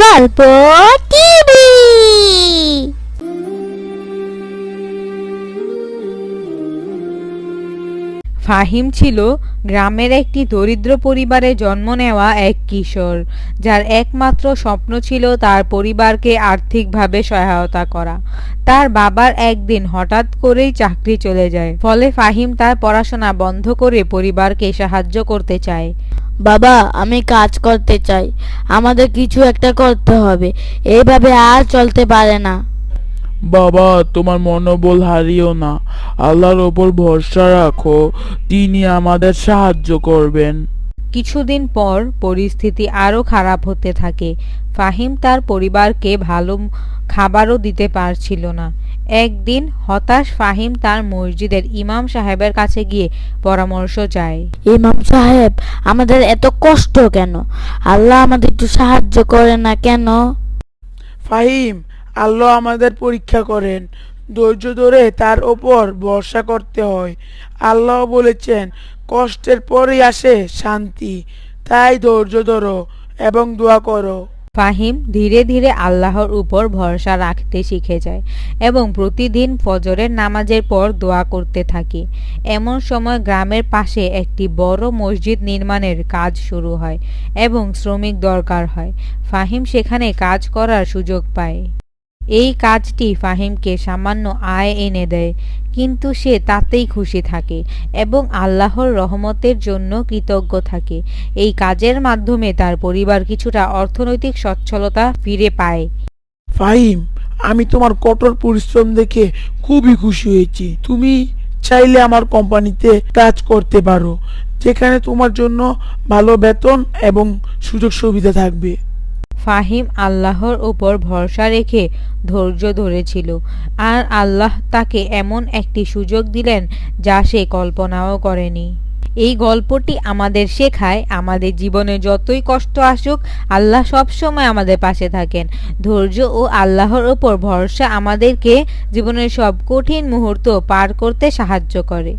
গল্প টিভি। ফাহিম ছিল গ্রামের একটি দরিদ্র পরিবারে জন্ম নেওয়া এক কিশোর, যার একমাত্র স্বপ্ন ছিল তার পরিবারকে আর্থিকভাবে সহায়তা করা। তার বাবার একদিন হঠাৎ করেই চাকরি চলে যায়, ফলে ফাহিম তার পড়াশোনা বন্ধ করে পরিবারকে সাহায্য করতে চায়। বাবা, আমি কাজ করতে চাই। আমাদের কিছু একটা করতে হবে। এইভাবে আর চলতে পারে না। বাবা, তোমার মনোবল হারিও না। আল্লাহর ওপর ভরসা রাখো। তিনি আমাদের সাহায্য করবেন। কিছুদিন পর পরিস্থিতি আরও খারাপ হতে থাকে। ফাহিম তার পরিবারকে ভালো খাবারও দিতে পারছিল না। একদিন হতাশ ফাহিম তার মসজিদের ইমাম সাহেবের কাছে গিয়ে পরামর্শ চায়। ইমাম সাহেব আমাদের এত কষ্ট কেন? আল্লাহ আমাদের একটু সাহায্য করে না কেন? ফাহিম আল্লাহ আমাদের পরীক্ষা করেন। ধৈর্য ধরে তার ওপর ভরসা করতে হয়। আল্লাহ বলেছেন, কষ্টের পরেই আসে শান্তি। তাই ধৈর্য ধরো এবং দোয়া করো। ফাহিম ধীরে ধীরে আল্লাহর উপর ভরসা রাখতে শিখে যায় এবং প্রতিদিন ফজরের নামাজের পর দোয়া করতে থাকে। এমন সময় গ্রামের পাশে একটি বড় মসজিদ নির্মাণের কাজ শুরু হয় এবং শ্রমিক দরকার হয়। ফাহিম সেখানে কাজ করার সুযোগ পায়। এই কাজটি ফাহিমকে সামান্য আয় এনে দেয়, কিন্তু সে তাতেই খুশি থাকে এবং আল্লাহর রহমতের জন্য কৃতজ্ঞ থাকে। এই কাজের মাধ্যমে তার পরিবার কিছুটা অর্থনৈতিক সচ্ছলতা ফিরে পায়। ফাহিম, আমি তোমার কঠোর পরিশ্রম দেখে খুবই খুশি হয়েছি। তুমি চাইলে আমার কোম্পানিতে কাজ করতে পারো, যেখানে তোমার জন্য ভালো বেতন এবং সুযোগ সুবিধা থাকবে। ফাহিম আল্লাহর উপর ভরসা রেখে ধৈর্য ধরেছিল। আর আল্লাহ তাকে এমন একটি সুযোগ দিলেন যা সে কল্পনাও করেনি। এই গল্পটি আমাদের শেখায়, আমাদের জীবনে যতই কষ্ট আসুক, আল্লাহ সবসময় আমাদের পাশে থাকেন। ধৈর্য ও আল্লাহর ওপর ভরসা আমাদেরকে জীবনের সব কঠিন মুহূর্ত পার করতে সাহায্য করে।